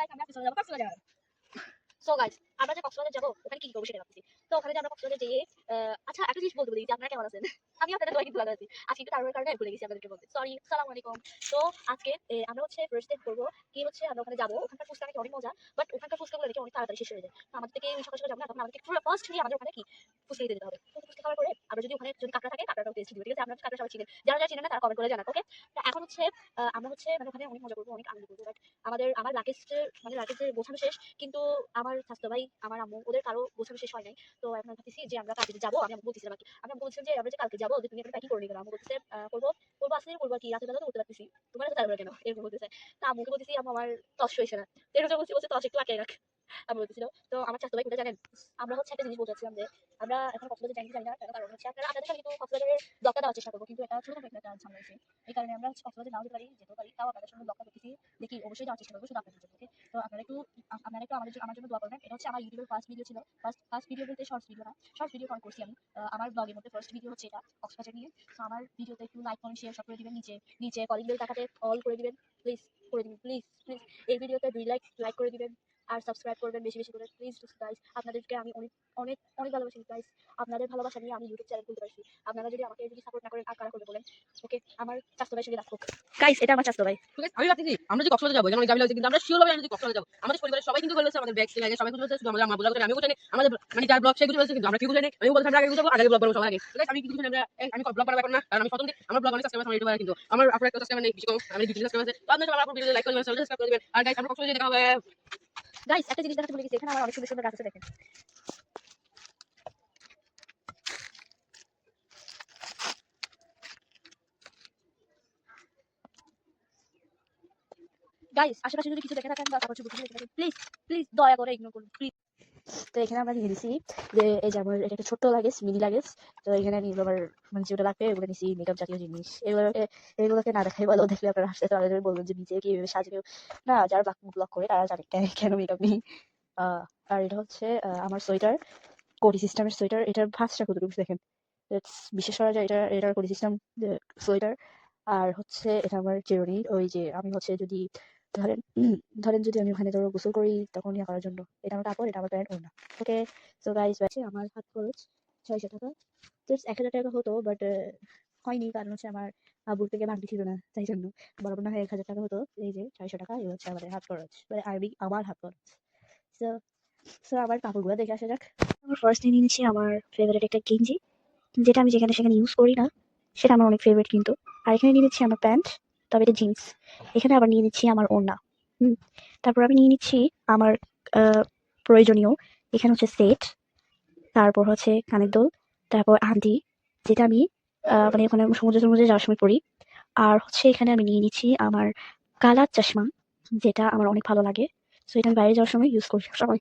আমরা যাব তো আচ্ছা আজকে আমরা হচ্ছে ওখানে যাব। ওখানকার ফুচকা নাকি অনেক মজা বাট ওখানকার ফুচকাগুলো নাকি অনেক তাড়াতাড়ি শেষ হয়ে যায়। আমাদের থেকে সকাল সকাল যাব না, তখন আমাদেরকে পুরো ফার্স্ট আমাদের ওখানে কি খেতে যেতে হবে। তো খাওয়ার পরে আমরা যদি ওখানে যদি কাঁকড়া থাকে কাঁকড়াটাও টেস্ট দিবে ঠিক আছে আমরা কাঁকড়া সবাই চিনেন যারা যারা চিনেন না, তারা কমেন্ট করে জানান ওকে তো এখন হচ্ছে আমরা হচ্ছে মানে ওখানে অনেক মজা করব, অনেক আনন্দ করব। বাট আমাদের, আমার লাগেজের মানে লাগেজের গোছানো শেষ, কিন্তু আমার স্বাস্থ্য ভাই আমার আম্মু, ওদের কারও গোছানো শেষ হয় নাই। তো এখন ভাবতেছি যে আমরা কালকে যাব, আমি বলতেছিলাম আর কি। আমি আম্মু বলছিলাম যে, আমরা যে কালকে যাব তুমি একটা প্যাকিং করে নিয়ে গেলাম আম্মু বলতেছে করব করব আসলে, করব কি। রাতের বেলা তো করতে পারতেছি। তোমার তো তারপরে কেন? এরকম বলতেছে। তা আম্মুকে বলতেছি আমার তস হয়েছে না। এরকম বলছি বলছে তস একটু আঁকে রাখ। আমি বলতেছিল, তো আমার স্বাস্থ্য ভাই জানেন? আমরা হচ্ছে একটা জিনিস বলতে চাচ্ছিলাম যে, আমরা এখন কক্সবাজার কি জানি না কারণ হচ্ছে আপনারা, আপনাদের সঙ্গে কিন্তু কক্সবাজারের ব্লগটা দেওয়ার চেষ্টা করব, কিন্তু এটা ছোট একটা ঝামেলা হয়েছে এই কারণে আমরা হচ্ছে কক্সবাজার নাও যেতে পারি, যেতেও পারি, তাও আপনাদের সঙ্গে ব্লগটা করতেছি, দেখি অবশ্যই যাওয়ার চেষ্টা করব শুধু আপনাদের জন্য, okay? তো আপনারা একটু আপনারা একটু আমাদের আমার জন্য দোয়া করবেন। এটা হচ্ছে আমার ইউটিউবের ফার্স্ট ভিডিও ছিল ফার্স্ট ফার্স্ট ভিডিও বলতে শর্টস ভিডিও না শর্টস ভিডিও কল করছি আমি। আমার ব্লগের মধ্যে ফার্স্ট ভিডিও হচ্ছে এটা, কক্সবাজার নিয়ে। তো আমার ভিডিওতে একটু লাইক কমেন্ট শেয়ার সব করে দিবেন, নিচে নিচে কলিং বেল টাকাতে অল করে দিবেন প্লিজ করে দিবেন। প্লিজ প্লিজ এই ভিডিওতে দুই লাইক লাইক করে দিবেন আর সাবস্ক্রাইব করবেন বেশি বেশি করে। প্লিজ গাইস আপনাদেরকে আমি অনেক অনেক অনেক ভালোবাসি গাইস আপনাদের ভালোবাসা নিয়ে আমি ইউটিউব চ্যানেল খুলতে পারছি। আপনারা যদি আমাকে যদি সাপোর্ট না করেন, আর কারা করবে বলেন? ওকে আমার স্বাস্থ্য ভাই সঙ্গে রাখুক গাইস এটা আমার স্বাস্থ্য ভাই। আমি ভাবতেছি, আমরা যে কক্সবাজার যাব, যেমন হয়েছে, কিন্তু আমরা শিওর ভাবে আমরা যে কক্সবাজার যাব। আমাদের পরিবারের সবাই কিন্তু বলেছে, আমাদের ব্যাগ ব্যাগে সবাই বুঝে শুধু আমাদের মা বুঝা আমি বুঝে আমাদের মানে যার ব্লগ সে বুঝে কিন্তু আমরা কি বুঝে নেই আমি বলছি, আমরা আগে বুঝাবো আগে ব্লগ করব সবার আগে। আমি কিছু আমরা আমি ব্লগ করার ব্যাপার না, কারণ আমি দিন, আমার ব্লগ অনেক সাবস্ক্রাইবার আমার ইউটিউবে কিন্তু আমার আপনার একটা সাবস্ক্রাইবার নেই আমি দুটো সাবস্ক্রাইবার আছে। তো আপনারা আমার ভিডিও লাইক করবেন সাবস্ক্রাইব আর গাইস আমরা কক্সবাজারে দেখা হবে গাইস একটা জিনিস দেখাতে ভুলে গেছি, এখানে আমার অনেক সুন্দর সুন্দর গাছ আছে, দেখেন। গাইস আশেপাশে যদি কিছু দেখে থাকেন বা প্লিজ প্লিজ দয়া করে ইগনোর করুন প্লিজ তো এখানে আমরা নিয়ে নিছি যে, এই যে আমার এটা একটা ছোট্ট লাগেজ মিনি লাগেজ তো এখানে আমি আমার মানে যেটা লাগবে এগুলো নিছি মেকআপ জাতীয় জিনিস। এগুলোকে এগুলোকে না দেখাই ভালো, দেখলে আপনারা হাসতে তারা বলবেন যে নিচে কীভাবে সাজবে? না, যারা ব্লগ ব্লগ করে তারা জানে কেন- মেকআপ নেই। আর এটা হচ্ছে আমার সোয়েটার কোটি সিস্টেমের সোয়েটার। এটার ভাঁজটা কতটুকু দেখেন? বিশেষ করা যায়, এটা, এটার কোটি সিস্টেম সোয়েটার। আর হচ্ছে, এটা আমার চেরনি ওই যে, আমি হচ্ছে যদি ধরেন ধরেন যদি আমি ওখানে ধরো গোসল করি, তখন ইয়া করার জন্য। এটা আমার কাপড়, এটা আমার প্যান্ট, ওড়না। ওকে? সো আছে আমার হাত খরচ ছয়শো টাকা। তো এক হাজার টাকা হতো বাট হয়নি, কারণ হচ্ছে আমার আবুর থেকে ভাগ্নি ছিল না, তাই জন্য। বরাবর না হয় এক হাজার টাকা হতো, এই যে ছয়শো টাকা এই হচ্ছে আমাদের হাত খরচ মানে আরবি, আমার হাত খরচ। সো সো আমার কাপড়গুলো দেখে আসা যাক। আমার ফার্স্ট নিয়ে নিয়েছি আমার ফেভারিট একটা গেঞ্জি, যেটা আমি যেখানে সেখানে ইউজ করি না, সেটা আমার অনেক ফেভারিট কিন্তু। আর এখানে নিয়ে নিচ্ছি আমার প্যান্ট। তবে এটা জিন্স। এখানে আবার নিয়ে নিচ্ছি আমার ওড়না। হুম, তারপর আমি নিয়ে নিচ্ছি আমার প্রয়োজনীয়। এখানে হচ্ছে সেট, তারপর হচ্ছে কানের দোল, তারপর আন্টি, যেটা আমি মানে ওখানে সমুদ্র সমুদ্রে যাওয়ার সময় পরি। আর হচ্ছে এখানে আমি নিয়ে নিচ্ছি আমার কালার চশমা, যেটা আমার অনেক ভালো লাগে। সো এটা আমি বাইরে যাওয়ার সময় ইউজ করি সবসময়।